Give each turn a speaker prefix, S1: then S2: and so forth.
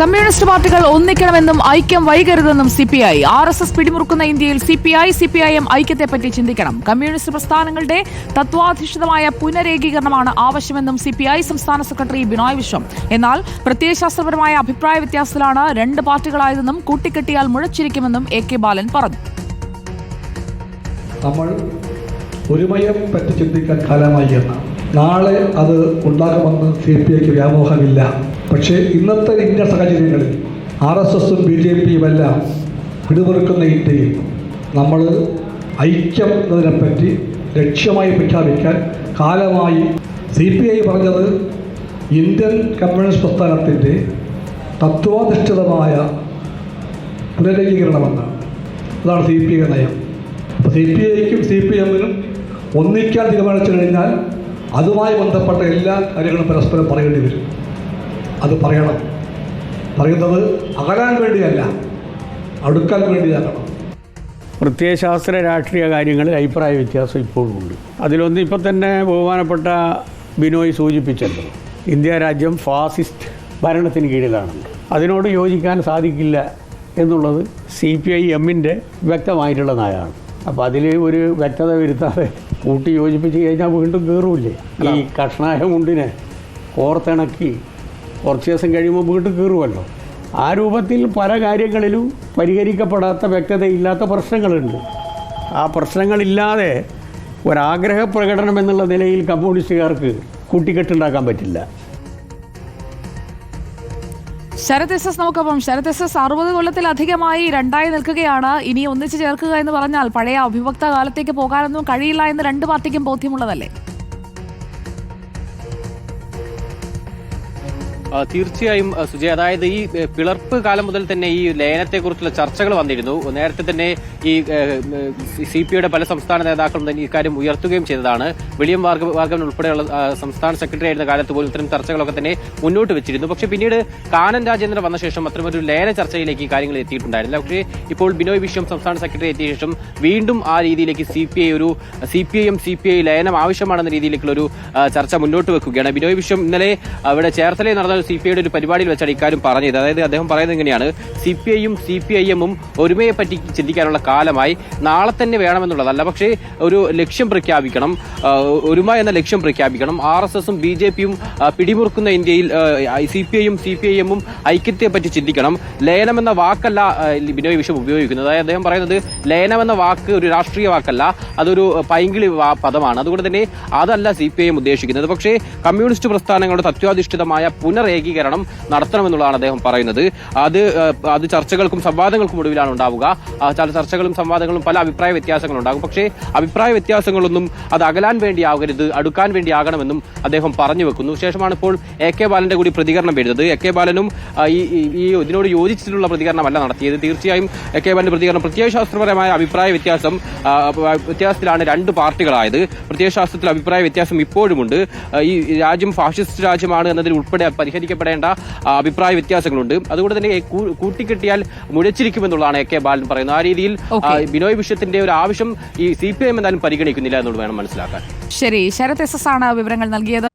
S1: Communist പാർട്ടികൾ ഒന്നിക്കണമെന്നും ഐക്യം വൈകരുതെന്നും C P I. R S S പിടിമുറുക്കുന്ന ഇന്ത്യയിൽ C P I C P I M ഐക്യത്തെപ്പറ്റി ചിന്തിക്കണം. കമ്മ്യൂണിസ്റ്റ് പ്രസ്ഥാനങ്ങളുടെ തത്വാധിഷ്ഠിതമായ പുനരേകീകരണമാണ് ആവശ്യമെന്നും സി പി ഐ സംസ്ഥാന സെക്രട്ടറി ബിനോയ് വിശ്വം. എന്നാൽ പ്രത്യയശാസ്ത്രപരമായ അഭിപ്രായ വ്യത്യാസത്തിലാണ് രണ്ട് പാർട്ടികളായതെന്നും കൂട്ടിക്കെട്ടിയാൽ മുഴച്ചിരിക്കുമെന്നും എ കെ ബാലൻ പറഞ്ഞു.
S2: നമ്മൾ ഒരുമയെ പറ്റി ചിന്തിക്കാൻ കാലമായി എന്ന് നാളെ അത് ഉണ്ടാകുമെന്ന് സി പി ഐക്ക് വ്യാമോഹമില്ല. പക്ഷേ ഇന്നത്തെ ഇന്ത്യ സാഹചര്യങ്ങളിൽ ആർ എസ് എസും ബി ജെ പിയും എല്ലാം പിടിമുറുക്കുന്ന ഇന്ത്യയിൽ നമ്മൾ ഐക്യം എന്നതിനെപ്പറ്റി ലക്ഷ്യമായി പ്രഖ്യാപിക്കാൻ കാലമായി സി പി ഐ പറഞ്ഞത് ഇന്ത്യൻ കമ്മ്യൂണിസ്റ്റ് പ്രസ്ഥാനത്തിന്റെ തത്വാധിഷ്ഠിതമായ പുനരേകീകരണമെന്നാണ് അതാണ് സി പി ഐ നയം. അപ്പോൾ സി പി ഐക്കും സി പി എമ്മിനും ഒന്നിക്കാൻ തീരുമാനിച്ചു കഴിഞ്ഞാൽ അതുമായി ബന്ധപ്പെട്ട എല്ലാ കാര്യങ്ങളും പരസ്പരം പറയേണ്ടി വരും. അത് പറയണം. പറയുന്നത് അകലാൻ വേണ്ടിയല്ല അടുക്കാൻ വേണ്ടിയാകണം.
S3: പ്രത്യയശാസ്ത്ര രാഷ്ട്രീയ കാര്യങ്ങളിൽ അഭിപ്രായ വ്യത്യാസം ഇപ്പോഴും ഉണ്ട്. അതിലൊന്ന് ഇപ്പം തന്നെ ബഹുമാനപ്പെട്ട ബിനോയ് സൂചിപ്പിച്ചല്ലോ ഇന്ത്യ രാജ്യം ഫാസിസ്റ്റ് ഭരണത്തിന് കീഴിലാണ് അതിനോട് യോജിക്കാൻ സാധിക്കില്ല എന്നുള്ളത് സി പി ഐ എമ്മിന്റെ വ്യക്തമായിട്ടുള്ള നയമാണ്. അപ്പോൾ അതിൽ ഒരു വ്യക്തത വരുത്താതെ കൂട്ടി യോജിപ്പിച്ച് കഴിഞ്ഞാൽ വീണ്ടും കയറൂല്ലേ ഈ കഷ്ണായ മുണ്ടിനെ കോർത്തിണക്കി കുറച്ച് ദിവസം കഴിയുമ്പോൾ വീണ്ടും കീറുമല്ലോ ആ രൂപത്തിൽ പല കാര്യങ്ങളിലും പരിഹരിക്കപ്പെടാത്ത വ്യക്തതയില്ലാത്ത പ്രശ്നങ്ങളുണ്ട്. ആ പ്രശ്നങ്ങളില്ലാതെ ഒരാഗ്രഹ പ്രകടനം എന്നുള്ള നിലയിൽ കമ്മ്യൂണിസ്റ്റുകാർക്ക് കൂട്ടിക്കെട്ടുണ്ടാക്കാൻ പറ്റില്ല.
S1: ശരത് എസ് എസ് നമുക്കൊപ്പം. ശരത് എസ് എസ് അറുപത് കൊല്ലത്തിലധികമായി രണ്ടായി നിൽക്കുകയാണ്. ഇനി ഒന്നിച്ചു ചേർക്കുക എന്ന് പറഞ്ഞാൽ പഴയ അഭിഭക്ത കാലത്തേക്ക് പോകാനൊന്നും കഴിയില്ല എന്ന് രണ്ട് പാർട്ടിക്കും ബോധ്യമുള്ളതല്ലേ?
S4: തീർച്ചയായും സുജയ് അതായത് ഈ പിളർപ്പ് കാലം മുതൽ തന്നെ ഈ ലയനത്തെക്കുറിച്ചുള്ള ചർച്ചകൾ വന്നിരുന്നു. നേരത്തെ തന്നെ ഈ സി പി ഐയുടെ പല സംസ്ഥാന നേതാക്കളും തന്നെ ഇക്കാര്യം ഉയർത്തുകയും ചെയ്തതാണ്. വിളിയം ഭാർഗവ ഭാർഗവൻ ഉൾപ്പെടെയുള്ള സംസ്ഥാന സെക്രട്ടറി ആയിരുന്ന കാലത്ത് പോലും ഇത്തരം ചർച്ചകളൊക്കെ തന്നെ മുന്നോട്ട് വെച്ചിരുന്നു. പക്ഷെ പിന്നീട് കാനൻ രാജേന്ദ്രൻ വന്ന ശേഷം അത്തരമൊരു ലയന ചർച്ചയിലേക്ക് ഈ കാര്യങ്ങൾ എത്തിയിട്ടുണ്ടായിരുന്നില്ല. പക്ഷേ ഇപ്പോൾ ബിനോയ് വിശ്വം സംസ്ഥാന സെക്രട്ടറി എത്തിയ ശേഷം വീണ്ടും ആ രീതിയിലേക്ക് സി പി ഐ ഒരു C P I M C P I ലയനം ആവശ്യമാണെന്ന രീതിയിലേക്കുള്ള ഒരു ചർച്ച മുന്നോട്ട് വെക്കുകയാണ്. ബിനോയ് വിശ്വം ഇന്നലെ അവിടെ ചേർത്തലയിൽ നടന്ന സി പി ഐയുടെ ഒരു പരിപാടിയിൽ വെച്ചാണ് ഇക്കാര്യം പറഞ്ഞത്. അതായത് അദ്ദേഹം പറയുന്നത് ഇങ്ങനെയാണ്. സി പി ഐയും സി പി ഐ എമ്മും ഒരുമയെ പറ്റി ചിന്തിക്കാനുള്ള കാലമായി നാളെ തന്നെ വേണമെന്നുള്ളതല്ല. പക്ഷേ ഒരു ലക്ഷ്യം പ്രഖ്യാപിക്കണം. ഒരുമ എന്ന ലക്ഷ്യം പ്രഖ്യാപിക്കണം. ആർ എസ് എസും ബി ജെ പിയും പിടിമുറുക്കുന്ന ഇന്ത്യയിൽ സി പി ഐയും സി പി ഐ എമ്മും ഐക്യത്തെ പറ്റി ചിന്തിക്കണം. ലയനം എന്ന വാക്കല്ല ബിനോയ് വിശ്വം ഉപയോഗിക്കുന്നത്. അതായത് അദ്ദേഹം പറയുന്നത് ലയനം എന്ന വാക്ക് ഒരു രാഷ്ട്രീയ വാക്കല്ല. അതൊരു പൈങ്കിളി പദമാണ്. അതുകൊണ്ട് തന്നെ അതല്ല സി പി ഐ എം ഉദ്ദേശിക്കുന്നത്. പക്ഷേ കമ്മ്യൂണിസ്റ്റ് പ്രസ്ഥാനങ്ങളുടെ തത്വാധിഷ്ഠിതമായ പുനരേകീകരണം നടത്തണമെന്നുള്ളതാണ് അദ്ദേഹം പറയുന്നത്. അത് അത് ചർച്ചകൾക്കും സംവാദങ്ങൾക്കും ഒടുവിലാണ് ഉണ്ടാവുക. ചില ചർച്ചകളും സംവാദങ്ങളും പല അഭിപ്രായ വ്യത്യാസങ്ങളും ഉണ്ടാകും പക്ഷേ അഭിപ്രായ വ്യത്യാസങ്ങളൊന്നും അത് അകലാൻ വേണ്ടിയാകരുത് അടുക്കാൻ വേണ്ടിയാകണമെന്നും അദ്ദേഹം പറഞ്ഞു വെക്കുന്നു. ശേഷമാണ് ഇപ്പോൾ എ കെ ബാലന്റെ കൂടി പ്രതികരണം വരുന്നത്. എ കെ ബാലനും ഈ ഇതിനോട് യോജിച്ചിട്ടുള്ള പ്രതികരണമല്ല നടത്തിയത്. തീർച്ചയായും എ കെ ബാലന്റെ പ്രതികരണം പ്രത്യയശാസ്ത്രപരമായ അഭിപ്രായ വ്യത്യാസം വ്യത്യാസത്തിലാണ് രണ്ട് പാർട്ടികളായത്. പ്രത്യയശാസ്ത്രത്തിൽ അഭിപ്രായ വ്യത്യാസം ഇപ്പോഴുമുണ്ട്. ഈ രാജ്യം ഫാഷിസ്റ്റ് രാജ്യമാണ് എന്നതിൽ ഉൾപ്പെടെ പരിഹരിക്കപ്പെടേണ്ട അഭിപ്രായ വ്യത്യാസങ്ങളുണ്ട്. അതുകൊണ്ട് തന്നെ കൂട്ടിക്കെട്ടിയാൽ മുഴച്ചിരിക്കുമെന്നുള്ളതാണ് എ കെ ബാലൻ പറയുന്നത്. ആ രീതിയിൽ. ബിനോയ് വിഷയത്തിന്റെ ഒരു ആവശ്യം ഈ സി പി എം എന്തായാലും പരിഗണിക്കുന്നില്ല എന്നുള്ളത് വേണം മനസ്സിലാക്കാൻ.
S1: ശരി ശരത് എസ് എസ് ആണ് വിവരങ്ങൾ നൽകിയത്.